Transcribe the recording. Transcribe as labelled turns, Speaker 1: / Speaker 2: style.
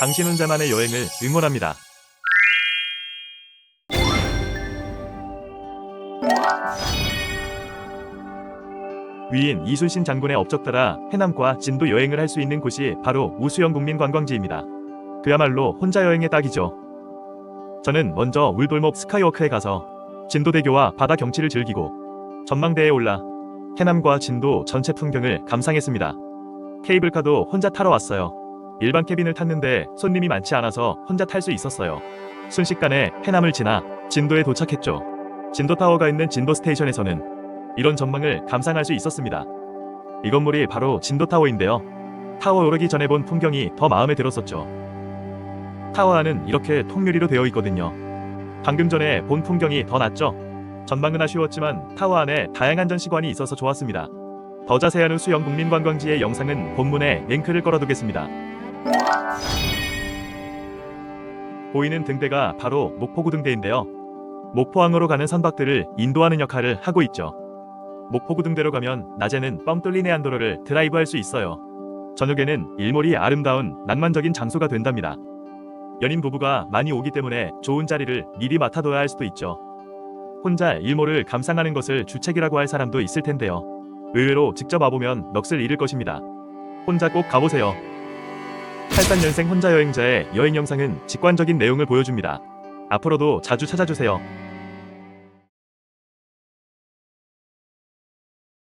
Speaker 1: 당신 혼자만의 여행을 응원합니다. 위인 이순신 장군의 업적 따라 해남과 진도 여행을 할 수 있는 곳이 바로 우수영 국민관광지입니다. 그야말로 혼자 여행의 딱이죠. 저는 먼저 울돌목 스카이워크에 가서 진도대교와 바다 경치를 즐기고 전망대에 올라 해남과 진도 전체 풍경을 감상했습니다. 케이블카도 혼자 타러 왔어요. 일반 캐빈을 탔는데 손님이 많지 않아서 혼자 탈 수 있었어요. 순식간에 해남을 지나 진도에 도착했죠. 진도 타워가 있는 진도 스테이션에서는 이런 전망을 감상할 수 있었습니다. 이 건물이 바로 진도 타워인데요. 타워 오르기 전에 본 풍경이 더 마음에 들었었죠. 타워 안은 이렇게 통유리로 되어 있거든요. 방금 전에 본 풍경이 더 낫죠? 전망은 아쉬웠지만 타워 안에 다양한 전시관이 있어서 좋았습니다. 더 자세한 후 수영 국민관광지의 영상은 본문에 링크를 걸어두겠습니다. 보이는 등대가 바로 목포구 등대인데요. 목포항으로 가는 선박들을 인도하는 역할을 하고 있죠. 목포구 등대로 가면 낮에는 뻥 뚫린 해안도로를 드라이브할 수 있어요. 저녁에는 일몰이 아름다운 낭만적인 장소가 된답니다. 연인 부부가 많이 오기 때문에 좋은 자리를 미리 맡아둬야 할 수도 있죠. 혼자 일몰을 감상하는 것을 주책이라고 할 사람도 있을 텐데요. 의외로 직접 와보면 넋을 잃을 것입니다. 혼자 꼭 가보세요. 83년생 혼자 여행자의 여행 영상은 직관적인 내용을 보여줍니다. 앞으로도 자주 찾아주세요.